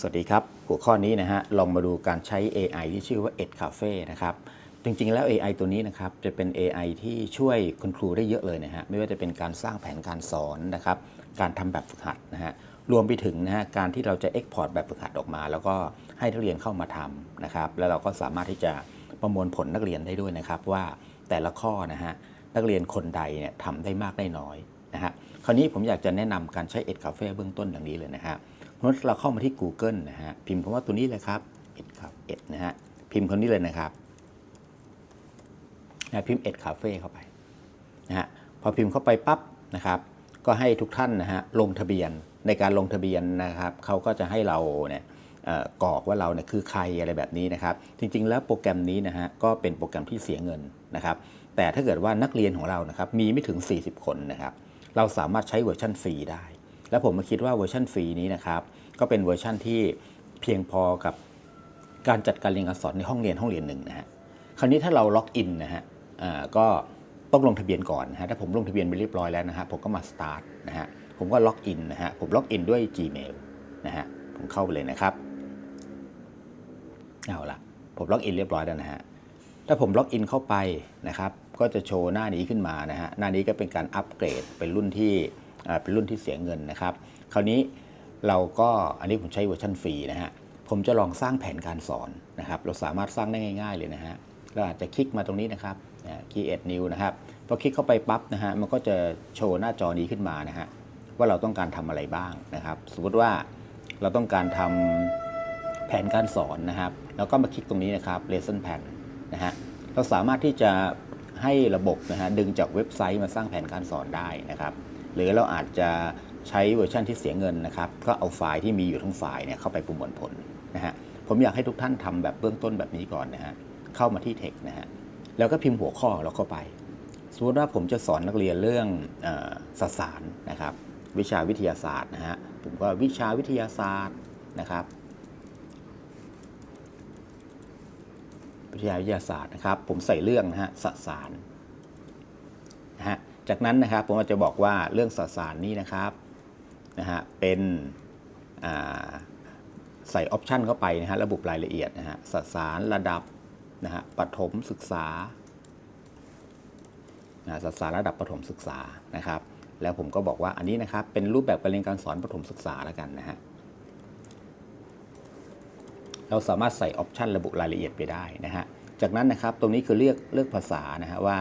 สวัสดีครับ หัวข้อนี้นะฮะลองมาดูการใช้ AI ที่ชื่อว่า Ed Cafe นะครับ จริงๆ แล้ว AI ตัวนี้นะครับจะเป็น AI ที่ช่วยคุณครูได้เยอะเลยนะฮะไม่ว่าจะเป็นการสร้างแผนการสอนนะครับการทำแบบฝึกหัดนะฮะรวมไปถึงนะฮะการที่เราจะ Export แบบฝึกหัดออกมา แล้วก็ให้นักเรียนเข้ามาทำนะครับแล้วเราก็สามารถที่จะประมวลผลนักเรียนได้ด้วยนะครับ ว่าแต่ละข้อนะฮะนักเรียนคนใดเนี่ยทำได้มากได้น้อยนะฮะคราวนี้ผมอยากจะแนะนำการใช้ Ed Cafe เบื้องต้นอย่างนี้เลยนะฮะ เพราะเราเข้ามาที่ Google นะฮะพิมพ์คำว่าตัวนี้เลยครับ ed ครับ ed นะฮะพิมพ์คำนี้เลยนะครับนะพิมพ์ ed cafe เฟ่เข้าไปนะฮะพอพิมพ์เข้าไปปั๊บนะครับ ก็ให้ทุกท่านนะฮะลงทะเบียนในการลงทะเบียนนะครับเขาก็จะให้เราเนี่ยเอ่อกรอกว่าเราเนี่ยคือใครอะไรแบบนี้นะครับ จริงๆ แล้วโปรแกรมนี้นะฮะก็เป็นโปรแกรมที่เสียเงินนะครับ แต่ถ้าเกิดว่านักเรียนของเรานะครับมีไม่ถึง 40 คนนะครับ เราสามารถใช้เวอร์ชันฟรีได้ แล้วผมมาคิดว่าเวอร์ชันฟรีนี้นะครับ ก็เป็นเวอร์ชันที่เพียงพอกับการจัดการเรียนการสอนในห้องเรียนห้องเรียนหนึ่งนะฮะคราวนี้ถ้าเราล็อกอินนะฮะก็ต้องลงทะเบียนก่อนนะฮะถ้าผมลงทะเบียนไปเรียบร้อยแล้วนะฮะผมก็มาสตาร์ทนะฮะผมก็ล็อกอินนะฮะผมล็อกอินด้วย Gmail นะฮะผมเข้าไปเลยนะครับเอาละผมล็อกอินเรียบร้อยแล้วนะฮะถ้าผมล็อกอินเข้าไปนะครับ ก็จะโชว์หน้านี้ขึ้นมานะฮะหน้านี้ก็เป็นการอัปเกรดเป็นรุ่นที่ เป็นรุ่นที่เสียเงินนะครับ คราวนี้เราก็อันนี้ผมใช้เวอร์ชันฟรีนะฮะผมจะลองสร้างแผนการสอนนะครับ เราสามารถสร้างได้ง่าย ๆเลยนะฮะเราอาจจะคลิกมาตรงนี้นะครับคีเอ็ดนิวนะครับพอคลิกเข้าไปปั๊บนะฮะมันก็จะโชว์หน้าจอนี้ขึ้นมานะฮะว่าเราต้องการทำอะไรบ้างนะครับ สมมติว่าเราต้องการทำแผนการสอนนะครับ แล้วก็มาคลิกตรงนี้นะครับ lesson plan นะฮะเราสามารถที่จะให้ระบบนะฮะดึงจากเว็บไซต์มาสร้างแผนการสอนได้นะครับ หรือเราอาจจะใช้เวอร์ชันที่เสียเงินนะครับ ก็เอาไฟล์ที่มีอยู่ทั้งไฟล์เนี่ยเข้าไปประมวลผลนะฮะ ผมอยากให้ทุกท่านทำแบบเบื้องต้นแบบนี้ก่อนนะฮะ เข้ามาที่ text นะฮะ แล้วก็พิมพ์หัวข้อเราเข้าไป สมมติว่าผมจะสอนนักเรียนเรื่องอสสารนะครับ วิชาวิทยาศาสตร์นะฮะ ผมก็วิชาวิทยาศาสตร์นะครับ วิทยาวิทยาศาสตร์นะครับ ผมใส่เรื่องนะฮะสสาร จากนั้นนะครับผมจะบอกว่าเรื่องสสารนี้นะครับนะฮะเป็นอ่าใส่ออปชันเข้าไปนะฮะระบุรายละเอียดนะฮะสสารระดับนะฮะปฐมศึกษานะสสารระดับปฐมศึกษานะครับ แล้วผมก็บอกว่าอันนี้นะครับเป็นรูปแบบการเรียนการสอนปฐมศึกษาแล้วกันนะฮะเราสามารถใส่ออปชันระบุรายละเอียดไปได้นะฮะจากนั้นนะครับตรงนี้คือเลือกเลือกภาษานะฮะว่า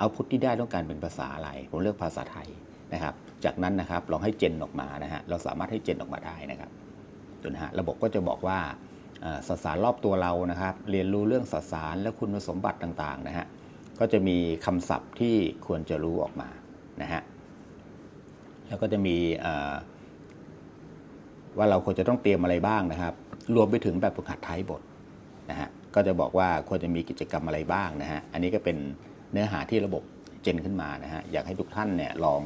เอาพุทที่ได้ต้องการเป็นภาษาอะไร ผมเลือกภาษาไทยนะครับ จากนั้นนะครับลองให้เจนออกมานะฮะเราสามารถให้เจนออกมาได้นะครับดูนฮะระบบก็จะบอกว่าสสารรอบตัวเรานะครับ เรียนรู้เรื่องสสารและคุณสมบัติต่างๆนะฮะก็จะมีคำศัพท์ที่ควรจะรู้ออกมานะฮะแล้วก็จะมีว่าเราควรจะต้องเตรียมอะไรบ้างนะครับ รวมไปถึงแบบฝึกหัดท้ายบทนะฮะก็จะบอกว่าควรจะมีกิจกรรมอะไรบ้างนะฮะอันนี้ก็เป็น เนื้อหาที่ระบบเจนขึ้นมานะฮะอยากให้ทุกท่านเนี่ยลอง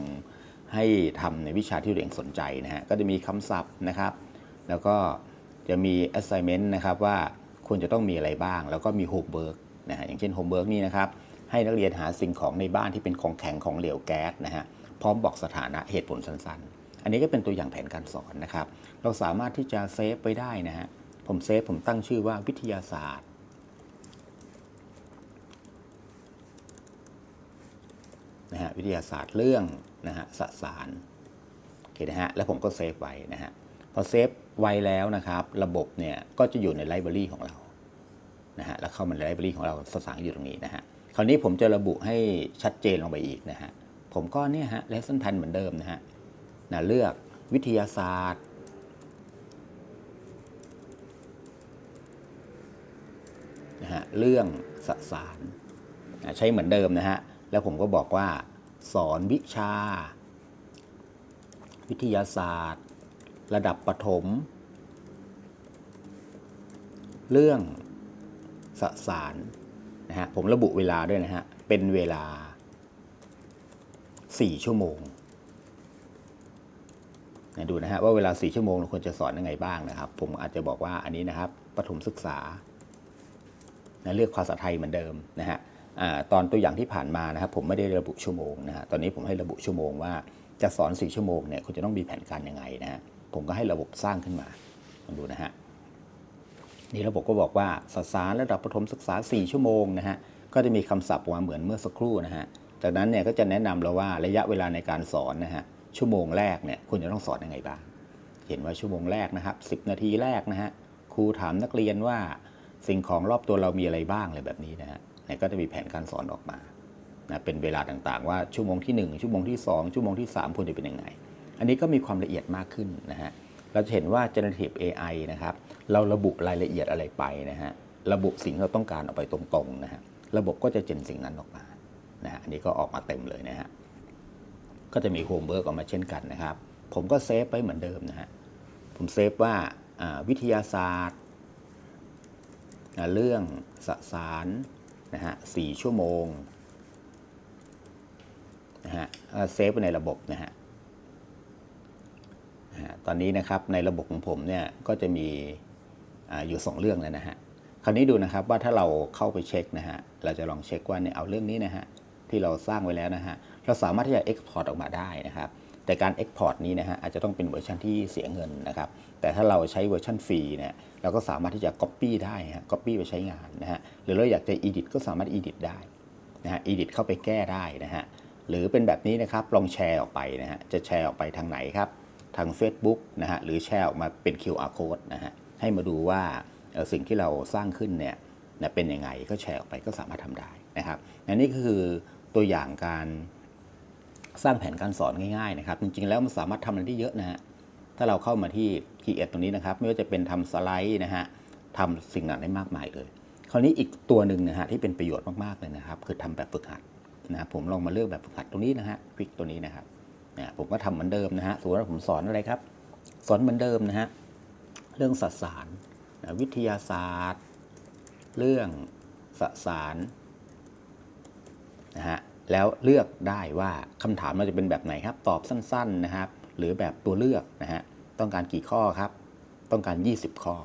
ให้ทำในวิชาที่ตัวเองสนใจนะฮะก็จะมีคำศัพท์นะครับ แล้วก็จะมี assignment นะครับว่าควรจะต้องมีอะไรบ้าง แล้วก็มี homework นะฮะอย่างเช่น homework นี่นะครับให้นักเรียนหาสิ่งของในบ้านที่เป็นของแข็งของเหลวแก๊สนะฮะพร้อมบอกสถานะเหตุผลสั้นๆ อันนี้ก็เป็นตัวอย่างแผนการสอนนะครับ เราสามารถที่จะเซฟไว้ได้นะฮะผมเซฟผมตั้งชื่อว่าวิทยาศาสตร์ นะฮะวิทยาศาสตร์เรื่องนะฮะสสารโอเคนะฮะแล้วผมก็เซฟไว้นะฮะพอเซฟไว้แล้วนะครับระบบเนี่ยก็จะอยู่ในไลบรารีของเรานะฮะแล้วเข้ามาในไลบรารีของเราสสารอยู่ตรงนี้นะฮะคราวนี้ผมจะระบุให้ชัดเจนลงไปอีกนะฮะผมก็เนี่ยฮะ lesson plan เหมือนเดิมนะฮะนะเลือกวิทยาศาสตร์นะฮะเรื่องสสารใช้เหมือนเดิมนะฮะ แล้วผมก็บอกว่า สอนวิชา วิทยาศาสตร์ ระดับประถม เรื่องสสารนะฮะผมระบุเวลาด้วยนะฮะ เป็นเวลา 4 ชั่วโมงนะดูนะฮะว่าเวลา 4 ชั่วโมงเราควรจะสอนยังไงบ้างนะครับ ผมอาจจะบอกว่าอันนี้นะครับประถมศึกษานะเลือกภาษาไทยเหมือนเดิมนะฮะ ตอนตัวอย่างที่ผ่านมานะครับผมไม่ได้ระบุชั่วโมงนะฮะตอนนี้ผมให้ระบุชั่วโมงว่าจะสอน 4 ชั่วโมงเนี่ยคุณจะต้องมีแผนการยังไงนะฮะผมก็ให้ระบบสร้างขึ้นมาดูนะฮะนี่ระบบก็บอกว่าสสารระดับประถมศึกษา 4 ชั่วโมงนะฮะก็จะมีคำศัพท์มาเหมือนเมื่อสักครู่นะฮะจากนั้นเนี่ยก็จะแนะนำเราว่าระยะเวลาในการสอนนะฮะชั่วโมงแรกเนี่ยคุณจะต้องสอนยังไงบ้าง เห็นว่าชั่วโมงแรกนะครับ 10 นาทีแรกนะฮะครูถามนักเรียนว่าสิ่งของรอบตัวเรามีอะไรบ้างอะไรแบบนี้นะฮะ เนี่ยก็จะมีแผนการสอนออกมานะเป็นเวลาต่างๆ ว่าชั่วโมงที่ 1 ชั่วโมงที่ 2 ชั่วโมงที่ 3 ควรจะเป็นยังไง อันนี้ก็มีความละเอียดมากขึ้นนะฮะเราจะเห็นว่า generative AI นะครับเราระบุรายละเอียดอะไรไปนะฮะระบุสิ่งที่เราต้องการออกไปตรงๆนะฮะระบบก็จะเจนสิ่งนั้นออกมานะฮะอันนี้ก็ออกมาเต็มเลยนะฮะก็จะมีโฮมเวิร์กออกมาเช่นกันนะครับ ผมก็เซฟไว้เหมือนเดิมนะฮะผมเซฟว่าวิทยาศาสตร์ เรื่องสสาร นะฮะสี่ชั่วโมงนะฮะเซฟไว้ในระบบนะฮะตอนนี้นะครับในระบบของผมเนี่ยก็จะมีอาอยู่สองเรื่องแล้วนะฮะคราวนี้ดูนะครับว่าถ้าเราเข้าไปเช็คนะฮะเราจะลองเช็คว่าเนี่ยเอาเรื่องนี้นะฮะที่เราสร้างไว้แล้วนะฮะ เราสามารถที่จะ Export ออกมาได้นะครับ แต่การ Export นี้นะฮะอาจจะต้องเป็นเวอร์ชันที่เสียเงินนะครับ แต่ถ้าเราใช้เวอร์ชันฟรีเนี่ยเราก็สามารถที่จะ Copy ได้ฮะ Copy ไปใช้งานนะฮะ หรือเราอยากจะ Edit ก็สามารถ Edit ได้นะฮะ Edit เข้าไปแก้ได้นะฮะ หรือเป็นแบบนี้นะครับ ลองแชร์ออกไปนะฮะ จะแชร์ออกไปทางไหนครับ ทาง Facebook นะฮะ หรือแชร์ออกมาเป็น QR code นะฮะ ให้มาดูว่าสิ่งที่เราสร้างขึ้นเนี่ยเป็นยังไงก็แชร์ออกไปก็สามารถทำได้นะครับอันนี้ก็คือตัวอย่างการ สร้างแผนการสอนง่ายๆนะครับ จริงๆ แล้วมันสามารถทำอะไรได้เยอะนะฮะ ถ้าเราเข้ามาที่ Create ตรงนี้นะครับ ไม่ว่าจะเป็นทำสไลด์นะฮะทำสิ่งต่างได้มากมายเลย คราวนี้อีกตัวหนึ่งนะฮะที่เป็นประโยชน์มากๆเลยนะครับ คือทำแบบฝึกหัดนะครับผมลองมาเลือกแบบฝึกหัดตรงนี้นะฮะคลิกตัวนี้นะครับนี่ยผมก็ทำเหมือนเดิมนะฮะสมมติว่าผมสอนอะไรครับ สอนเหมือนเดิมนะฮะ เรื่องสสารนะวิทยาศาสตร์ เรื่องสสารนะฮะ แล้วเลือกได้ว่าคำถามเราจะเป็นแบบไหนครับ ตอบสั้นๆนะครับ หรือแบบตัวเลือกนะฮะ ต้องการกี่ข้อครับ ต้องการ 20 ข้อ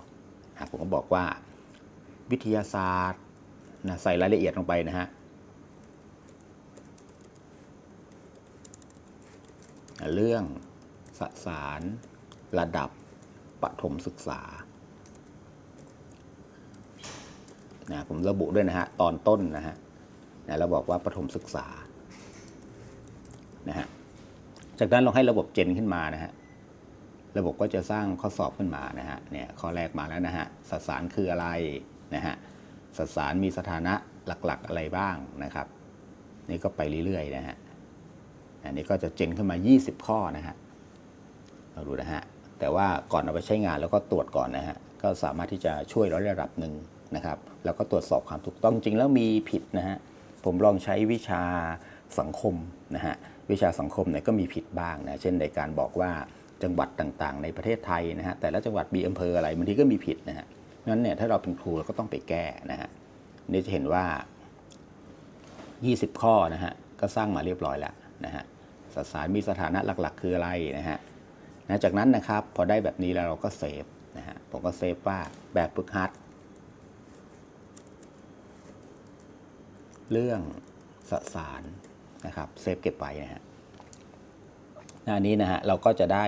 ผมก็บอกว่า วิทยาศาสตร์นะใส่รายละเอียดลงไปนะฮะ เรื่องสสารระดับประถมศึกษานะผมระบุด้วยนะฮะ ตอนต้นนะฮะ นะเราบอกว่าประถมศึกษานะฮะจากนั้นเราให้ระบบเจนขึ้นมานะฮะระบบก็จะสร้างข้อสอบขึ้นมานะฮะเนี่ยข้อแรกมาแล้วนะฮะสสารคืออะไรนะฮะสสารมีสถานะหลักๆอะไรบ้างนะครับ นี่ก็ไปเรื่อยๆนะฮะอันนี้ก็จะเจนขึ้นมา 20 ข้อนะฮะเราดูนะฮะแต่ว่าก่อนเอาไปใช้งานแล้วก็ตรวจก่อนนะฮะก็สามารถที่จะช่วยเราระดับหนึ่งนะครับ แล้วก็ตรวจสอบความถูกต้องจริงแล้วมีผิดนะฮะ ผมลองใช้วิชาสังคมนะฮะวิชาสังคมเนี่ยก็มีผิดบ้างนะเช่นในการบอกว่าจังหวัดต่างๆ ในประเทศไทยนะฮะแต่ละจังหวัดมีอำเภออะไรบางทีก็มีผิดนะฮะนั้นเนี่ยถ้าเราเป็นครูเราก็ต้องไปแก้นะฮะนี่จะเห็นว่า 20 ข้อนะฮะก็สร้างมาเรียบร้อยแล้วนะฮะสสารมีสถานะหลักๆ คืออะไรนะฮะนะจากนั้นนะครับพอได้แบบนี้แล้วเราก็เซฟนะฮะผมก็เซฟว่าแบบฝึกหัด เรื่องสสารนะครับเซฟเก็บไว้นะฮะหน้านี้นะฮะเราก็จะได้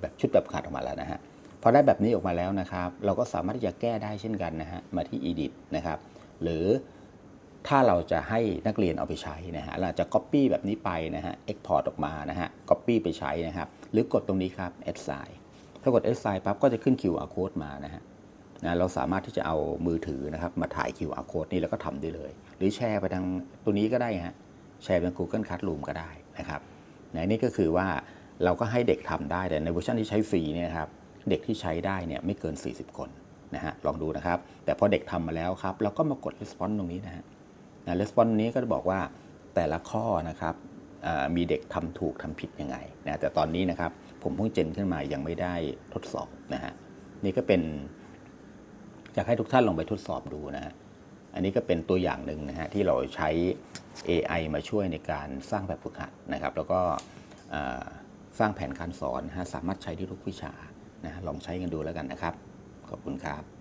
แบบชุดแบบขัดออกมาแล้วนะฮะพอได้แบบนี้ออกมาแล้วนะครับ เราก็สามารถที่จะแก้ได้เช่นกันนะฮะมาที่ edit นะครับหรือถ้าเราจะให้นักเรียนเอาไปใช้นะฮะเราจะ copy แบบนี้ไปนะฮะ export ออกมานะฮะ copy ไปใช้นะครับ หรือกดตรงนี้ครับ assign ถ้ากด assign ปั๊บก็จะขึ้น QR code มานะฮะ นะเราสามารถที่จะเอามือถือนะครับมาถ่าย QR code นี่แล้วก็ทำได้เลย หรือแชร์ไปทางตัวนี้ก็ได้ฮะแชร์เป็น Google Classroom ก็ได้นะครับนะนี่ก็คือว่าเราก็ให้เด็กทำได้แต่ในเวอร์ชันที่ใช้ฟรีเนี่ยครับเด็กที่ใช้ได้เนี่ยไม่เกิน 40 คนนะฮะลองดูนะครับ แต่พอเด็กทำมาแล้วครับ เราก็มากด response ตรงนี้นะฮะนะ response นี้ก็จะบอกว่าแต่ละข้อนะครับมีเด็กทำถูกทำผิดยังไงนะแต่ตอนนี้นะครับผมเพิ่งเจนขึ้นมายังไม่ได้ทดสอบนะฮะนี่ก็เป็น อยากให้ทุกท่านลองไปทดสอบดูนะฮะอันนี้ก็เป็นตัวอย่างหนึ่งนะฮะที่เราใช้ AI มาช่วยในการสร้างแบบฝึกหัดนะครับ แล้วก็สร้างแผนการสอนนะฮะสามารถใช้ได้ทุกวิชานะลองใช้กันดูแล้วกันนะครับ ขอบคุณครับ